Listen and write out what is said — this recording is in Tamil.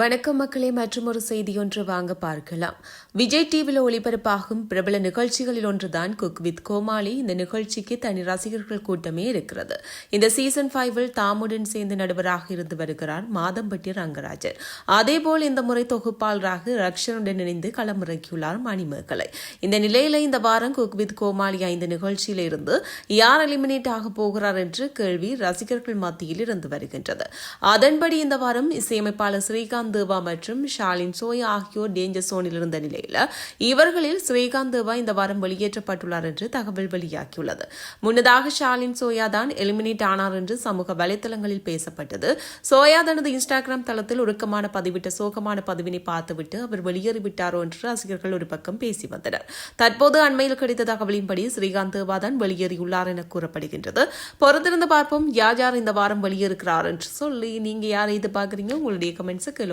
வணக்கம் மக்களே மற்றும் ஒரு செய்தி ஒன்று வாங்க பார்க்கலாம். விஜய் டிவியில் ஒளிபரப்பாகும் பிரபல நிகழ்ச்சிகளில் ஒன்றுதான் குக் வித் கோமாளி. இந்த நிகழ்ச்சிக்கு தனி ரசிகர்கள் கூட்டமே இருக்கிறது. இந்த சீசன் ஃபைவில் தாமுடன் சேர்ந்து நடுவராக இருந்து வருகிறார் மாதம்பட்டி ரங்கராஜன். அதேபோல் இந்த முறை தொகுப்பாளராக ரக்ஷனுடன் இணைந்து களமிறக்கியுள்ளார் மணிமேகலை. இந்த நிலையில இந்த வாரம் குக் வித் கோமாளி ஐந்து நிகழ்ச்சியில் இருந்து யார் எலிமினேட் ஆக போகிறார் என்று கேள்வி ரசிகர்கள் மத்தியில் இருந்து வருகின்றது. அதன்படி இந்த வாரம் இசையமைப்பாளர் ஸ்ரீகாந்த் தேவா மற்றும் ஷாலின் சோயா ஆகியோர் டேஞ்சர் சோனில் இருந்த நிலையில் இவர்களில் ஸ்ரீகாந்த் தேவா இந்த வாரம் வெளியேற்றப்பட்டுள்ளார் என்று தகவல் வெளியாகியுள்ளது. முன்னதாக ஷாலின் சோயா தான் எலிமினேட் ஆனார் என்று சமூக வலைதளங்களில் பேசப்பட்டது. சோயா தனது இன்ஸ்டாகிராம் தளத்தில் உருக்கமான பதிவிட்ட சோகமான பதிவினை பார்த்துவிட்டு அவர் வெளியேறிவிட்டாரோ என்று ரசிகர்கள் ஒரு பக்கம் பேசி வந்தனர். தற்போது அண்மையில் கிடைத்த தகவலின்படி ஸ்ரீகாந்த் தேவா தான் வெளியேறியுள்ளார் என கூறப்படுகின்றது. பொறுத்திருந்து பார்ப்போம் யார் யார் இந்த வாரம் வெளியேறுகிறார் என்று சொல்லி நீங்க யாரை எதிர்பார்க்குறீங்க? உங்களுடைய கமெண்ட்ஸை கீழே